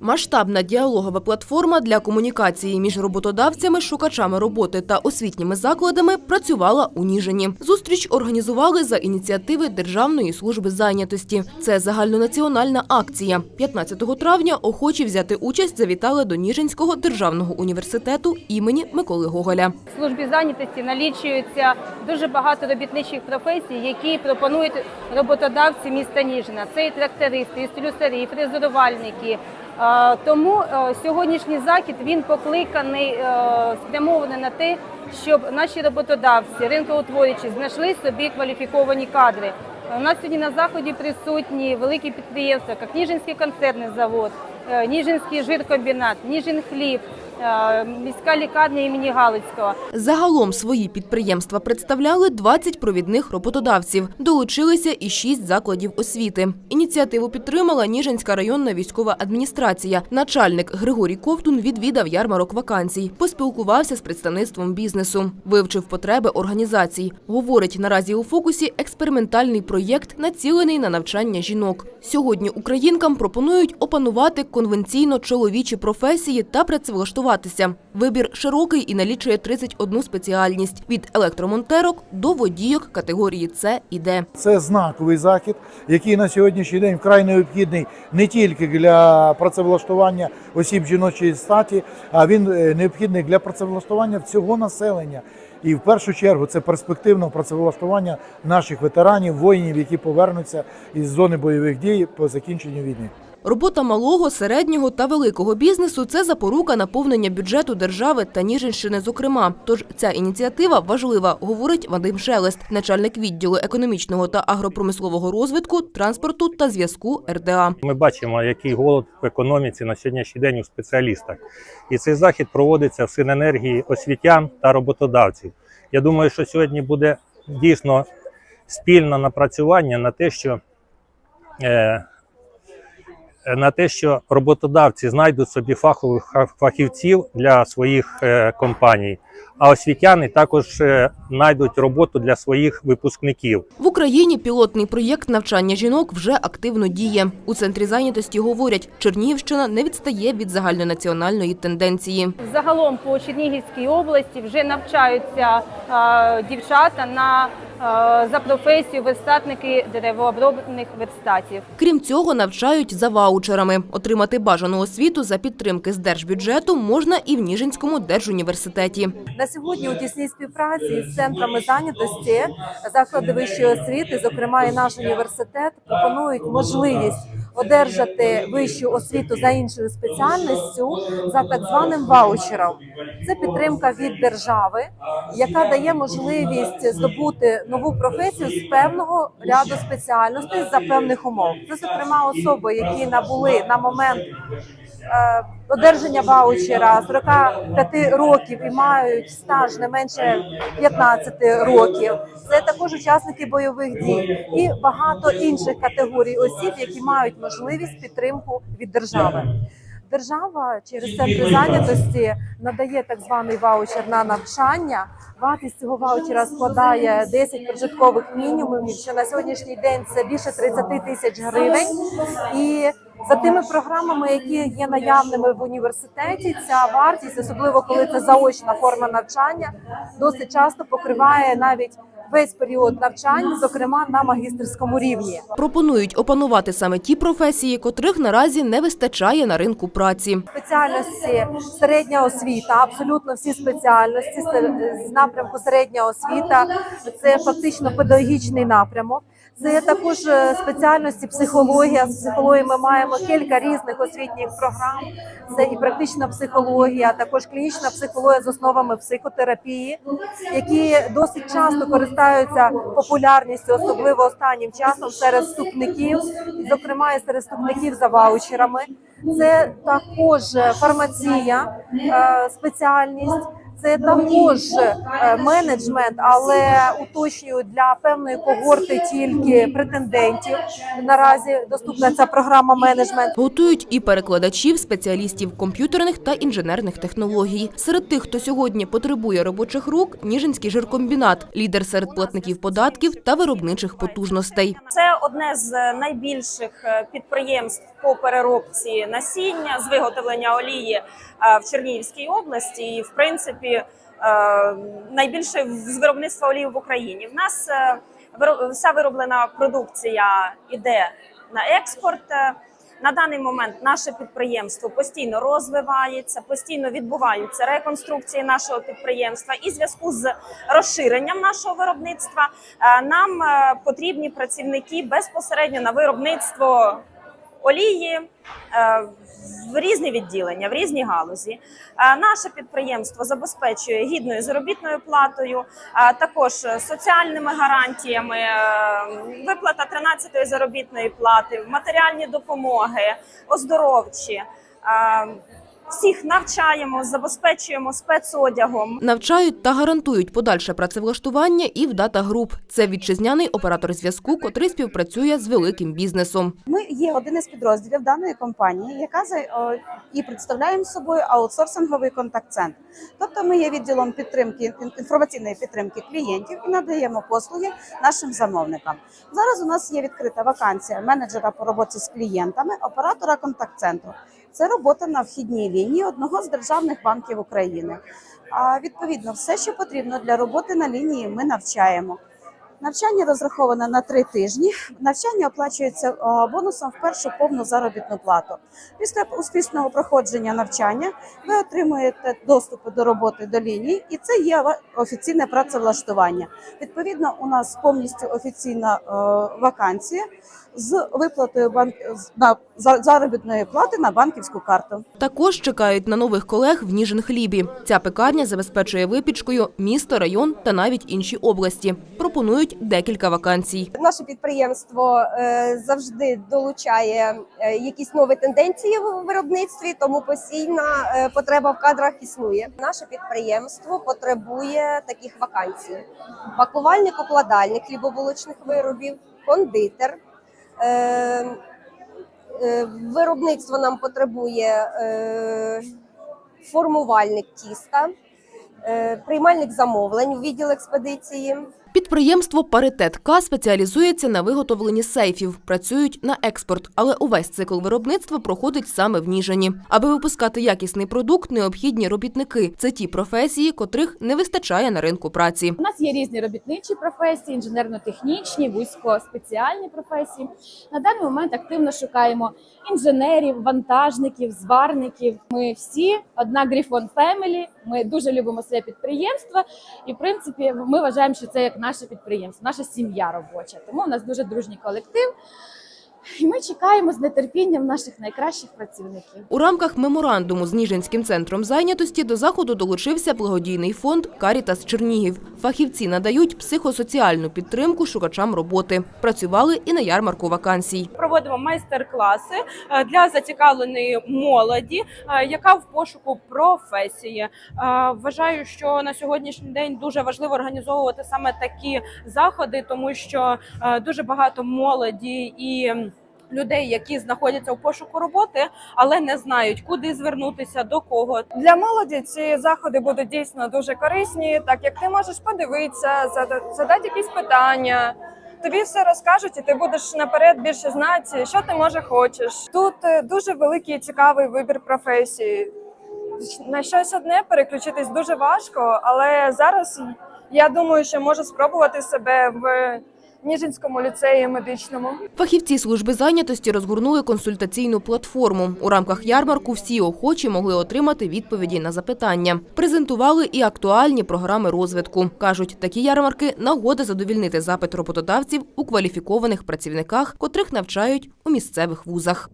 Масштабна діалогова платформа для комунікації між роботодавцями, шукачами роботи та освітніми закладами працювала у Ніжині. Зустріч організували за ініціативи Державної служби зайнятості. Це загальнонаціональна акція. 15 травня охочі взяти участь завітали до Ніжинського державного університету імені Миколи Гоголя. В службі зайнятості налічується дуже багато робітничих професій, які пропонують роботодавці міста Ніжина. Це і трактористи, і слюсарі, і фрезерувальники. Тому е, сьогоднішній захід він покликаний е, спрямований на те, щоб наші роботодавці, ринкоутворюючі, знайшли собі кваліфіковані кадри. У нас сьогодні на заході присутні великі підприємства, як Ніжинський концерний завод, е, Ніжинський жиркомбінат, Ніжинхліб, е, міська лікарня імені Галицького. Загалом свої підприємства представляли 20 провідних роботодавців. Долучилися і 6 закладів освіти. Ініціативу підтримала Ніжинська районна військова адміністрація. Начальник Григорій Ковтун відвідав ярмарок вакансій, поспілкувався з представництвом бізнесу, вивчив потреби організацій. Говорить, наразі у фокусі експериментальний проєкт, націлений на навчання жінок. Сьогодні українкам пропонують опанувати конвенційно чоловічі професії та працевлаштуватися. Вибір широкий і налічує 31 спеціальність від електромонтерок до водійок категорії С і Д. Це знаковий захід, який на сьогоднішній день вкрай необхідний не тільки для працевлаштування осіб жіночої статі, а він е, необхідний для працевлаштування всього населення. І в першу чергу це перспективне працевлаштування наших ветеранів, воїнів, які повернуться із зони бойових дій по закінченню війни. Робота малого, середнього та великого бізнесу це запорука наповнення бюджету держави та Ніжинщини, зокрема. Тож ця ініціатива важлива, говорить Вадим Шелест, начальник відділу економічного та агропромислового розвитку, транспорту та зв'язку РДА. Ми бачимо, який голод в економіці на сьогоднішній день у спеціалістах. І цей захід проводиться в синенергії освітян та роботодавців. Я думаю, що сьогодні буде дійсно спільне напрацювання на те, що е, на те, що роботодавці знайдуть собі фахових фахівців для своїх е, компаній, а освітяни також е, знайдуть роботу для своїх випускників. В Україні пілотний проєкт навчання жінок вже активно діє. У центрі зайнятості говорять, Чернігівщина не відстає від загальнонаціональної тенденції. Загалом по Чернігівській області вже навчаються дівчата на за професію верстатники деревообробних верстатів. Крім цього, навчають за ваучерами. Отримати бажану освіту за підтримки з держбюджету можна і в Ніжинському держуніверситеті. На сьогодні у тісній співпраці з центрами зайнятості заклади вищої освіти, зокрема і наш університет, пропонують можливість одержати вищу освіту за іншою спеціальністю за так званим ваучером. Це підтримка від держави, яка дає можливість здобути нову професію з певного ряду спеціальностей за певних умов. Це зокрема особи, які набули на момент е, одержання ваучера 45 років і мають стаж не менше 15 років. Це також учасники бойових дій і багато інших категорій осіб, які мають можливість підтримку від держави. Держава через центри зайнятості надає так званий ваучер на навчання. Вартість цього ваучера складає 10 прожиткових мінімумів, що на сьогоднішній день це більше 30 тисяч гривень. І за тими програмами, які є наявними в університеті, ця вартість, особливо коли це заочна форма навчання, досить часто покриває навіть весь період навчання, зокрема на магістерському рівні. Пропонують опанувати саме ті професії, котрих наразі не вистачає на ринку праці. спеціальності середня освіта, абсолютно всі спеціальності з- напрямку середня освіта. Це фактично педагогічний напрямок. Це також е, спеціальності психологія. З психології ми маємо кілька різних освітніх програм. Це і практична психологія, також клінічна психологія з основами психотерапії, які досить часто користаються популярністю, особливо останнім часом серед вступників, зокрема і серед вступників за ваучерами. Це також фармація, е, спеціальність, Це також е, менеджмент, але уточнюю для певної когорти тільки претендентів. Наразі доступна ця програма менеджмент. Готують і перекладачів, спеціалістів комп'ютерних та інженерних технологій. Серед тих, хто сьогодні потребує робочих рук, Ніжинський жиркомбінат, лідер серед платників податків та виробничих потужностей. Це одне з найбільших е, підприємств по переробці насіння з виготовлення олії е, в Чернігівській області. І в принципі е, найбільше з виробництва олії в Україні. В нас е, вся вироблена продукція йде на експорт. Е, На даний момент наше підприємство постійно розвивається, постійно відбуваються реконструкції нашого підприємства. І в зв'язку з розширенням нашого виробництва нам потрібні працівники безпосередньо на виробництво олії е, в різні відділення, в різні галузі. Е, Наше підприємство забезпечує гідною заробітною платою, а також соціальними гарантіями, е, виплата 13-ї заробітної плати, матеріальні допомоги, оздоровчі. Всіх навчаємо, забезпечуємо спецодягом. Навчають та гарантують подальше працевлаштування і в Дата Груп. Це вітчизняний оператор зв'язку, котрий співпрацює з великим бізнесом. Ми є один із підрозділів даної компанії, яка за і представляємо собою аутсорсинговий контакт-центр. Тобто, ми є відділом підтримки інформаційної підтримки клієнтів і надаємо послуги нашим замовникам. Зараз у нас є відкрита вакансія менеджера по роботі з клієнтами, оператора контакт-центру. Це робота на вхідній лінії одного з державних банків України. А відповідно, все, що потрібно для роботи на лінії, ми навчаємо. Навчання розраховане на три тижні. Навчання оплачується е, бонусом в першу повну заробітну плату. Після успішного проходження навчання ви отримуєте доступ до роботи до лінії, і це є офіційне працевлаштування. Відповідно, у нас повністю офіційна е, вакансія з виплатою банк на заробітної плати на банківську карту. Також чекають на нових колег в Ніжин-Хлібі. Ця пекарня забезпечує випічкою місто, район та навіть інші області. Пропонують декілька вакансій. Наше підприємство е, завжди долучає е, якісь нові тенденції в виробництві, тому постійна е, потреба в кадрах існує. Наше підприємство потребує таких вакансій: пакувальник, укладальник хлібобулочних виробів, кондитер. Виробництво нам потребує формувальник тіста, приймальник замовлень у відділ експедиції. Підприємство Паритет К спеціалізується на виготовленні сейфів, працюють на експорт, але увесь цикл виробництва проходить саме в Ніжині. Аби випускати якісний продукт, необхідні робітники. Це ті професії, котрих не вистачає на ринку праці. У нас є різні робітничі професії, інженерно-технічні, вузькоспеціальні професії. На даний момент активно шукаємо інженерів, вантажників, зварників. Ми всі одна Грифон Фемелі. Ми дуже любимо своє підприємство, і в принципі ми вважаємо, що це як наше підприємство, наша сім'я робоча. Тому у нас дуже дружній колектив. І ми чекаємо з нетерпінням наших найкращих працівників. У рамках меморандуму з Ніжинським центром зайнятості до заходу долучився благодійний фонд Карітас Чернігів. Фахівці надають психосоціальну підтримку шукачам роботи. Працювали і на ярмарку вакансій. проводимо майстер-класи е, для зацікавленої молоді, е, яка в пошуку професії. Е, Вважаю, що на сьогоднішній день дуже важливо організовувати саме такі заходи, тому що дуже багато молоді і людей, які знаходяться у пошуку роботи, але не знають, куди звернутися, до кого. Для молоді ці заходи будуть дійсно дуже корисні, так як ти можеш подивитися, зада- задати якісь питання. Тобі все розкажуть, і ти будеш наперед більше знати, що ти може хочеш. Тут е, дуже великий і цікавий вибір професії. На щось одне переключитись дуже важко, але зараз я думаю, що можу спробувати себе в Ніжинському ліцеї медичному. Фахівці служби зайнятості розгорнули консультаційну платформу. У рамках ярмарку всі охочі могли отримати відповіді на запитання. Презентували і актуальні програми розвитку. Кажуть, такі ярмарки нагода задовільнити запит роботодавців у кваліфікованих працівниках, котрих навчають у місцевих вузах.